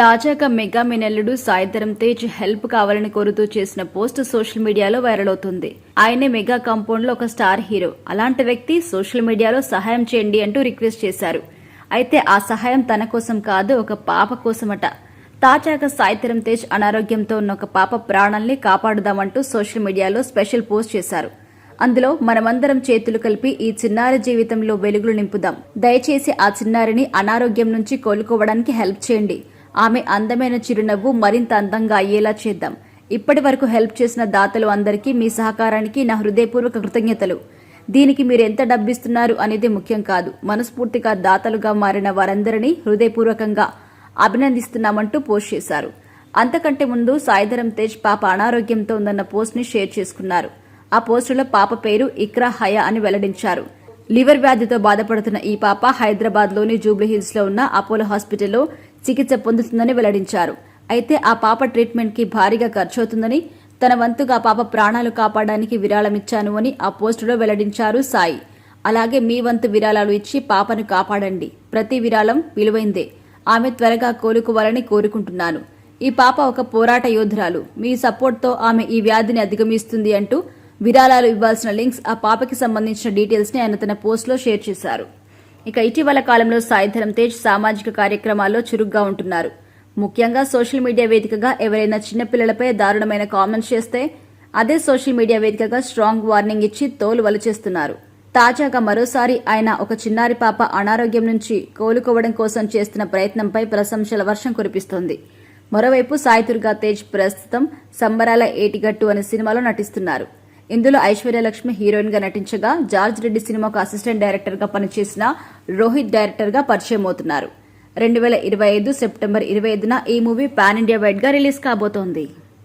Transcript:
తాజాగా మెగా మినల్లుడు సాయిధరం తేజ్ హెల్ప్ కావాలని కోరుతూ చేసిన పోస్ట్ సోషల్ మీడియాలో వైరల్ అవుతుంది. ఆయనే మెగా కాంపౌండ్లో ఒక స్టార్ హీరో. అలాంటి వ్యక్తి సోషల్ మీడియాలో సహాయం చేయండి అంటూ రిక్వెస్ట్ చేశారు. అయితే ఆ సహాయం తన కోసం కాదు ఒక పాప కోసమట. తాజాగా సాయిధరం తేజ్ అనారోగ్యంతో ఉన్న ఒక పాప ప్రాణాల్ని కాపాడుదామంటూ సోషల్ మీడియాలో స్పెషల్ పోస్ట్ చేశారు. అందులో మనమందరం చేతులు కలిపి ఈ చిన్నారి జీవితంలో వెలుగులు నింపుదాం. దయచేసి ఆ చిన్నారిని అనారోగ్యం నుంచి కోలుకోవడానికి హెల్ప్ చేయండి. ఆమె అందమైన చిరునవ్వు మరింత అందంగా అయ్యేలా చేద్దాం. ఇప్పటి వరకు హెల్ప్ చేసిన దాతలు అందరికీ మీ సహకారానికి నా హృదయపూర్వక కృతజ్ఞతలు. దీనికి మీరు ఎంత డబ్బిస్తున్నారు అనేది ముఖ్యం కాదు. మనస్ఫూర్తిగా దాతలుగా మారిన వారందరినీ హృదయపూర్వకంగా అభినందిస్తున్నామంటూ పోస్ట్ చేశారు. అంతకంటే ముందు సాయిధరం తేజ్ పాప అనారోగ్యంతో ఉందన్న పోస్ట్ని షేర్ చేసుకున్నారు. ఆ పోస్టులో పాప పేరు ఇక్రా హయా అని వెల్లడించారు. లివర్ వ్యాధితో బాధపడుతున్న ఈ పాప హైదరాబాద్లోని జూబ్లీహిల్స్లో ఉన్న అపోలో హాస్పిటల్లో చికిత్స పొందుతుందని వెల్లడించారు. అయితే ఆ పాప ట్రీట్మెంట్కి భారీగా ఖర్చవుతుందని తన వంతుగా పాప ప్రాణాలు కాపాడడానికి విరాళమిచ్చాను అని ఆ పోస్టులో వెల్లడించారు సాయి. అలాగే మీ వంతు విరాళాలు ఇచ్చి పాపను కాపాడండి. ప్రతి విరాళం విలువైందే. ఆమె త్వరగా కోలుకోవాలని కోరుకుంటున్నాను. ఈ పాప ఒక పోరాట యోధురాలు. మీ సపోర్ట్తో ఆమె ఈ వ్యాధిని అధిగమిస్తుంది అంటూ విరాళాలు ఇవ్వాల్సిన లింక్స్ ఆ పాపకి సంబంధించిన డీటెయిల్స్ని ఆయన తన పోస్ట్లో షేర్ చేశారు. ఇక ఇటీవల కాలంలో సాయిధరం తేజ్ సామాజిక కార్యక్రమాల్లో చురుగ్గా ఉంటున్నారు. ముఖ్యంగా సోషల్ మీడియా వేదికగా ఎవరైనా చిన్నపిల్లలపై దారుణమైన కామెంట్స్ చేస్తే అదే సోషల్ మీడియా వేదికగా స్ట్రాంగ్ వార్నింగ్ ఇచ్చి తోలు వలచేస్తున్నారు తాజాగా మరోసారి ఆయన ఒక చిన్నారి పాప అనారోగ్యం నుంచి కోలుకోవడం కోసం చేస్తున్న ప్రయత్నంపై ప్రశంసల వర్షం కురిపిస్తోంది. మరోవైపు సాయి దుర్గా తేజ్ ప్రస్తుతం సంబరాల ఏటిగట్టు అనే సినిమాలో నటిస్తున్నారు. ఇందులో ఐశ్వర్యలక్ష్మి హీరోయిన్గా నటించగా జార్జ్ రెడ్డి సినిమాకు అసిస్టెంట్ డైరెక్టర్గా పనిచేసిన రోహిత్ డైరెక్టర్గా పరిచయం అవుతున్నారు. రెండు వేల ఇరవై ఐదు సెప్టెంబర్ ఇరవై ఐదున ఈ మూవీ పాన్ ఇండియా వైడ్గా రిలీజ్ కాబోతోంది.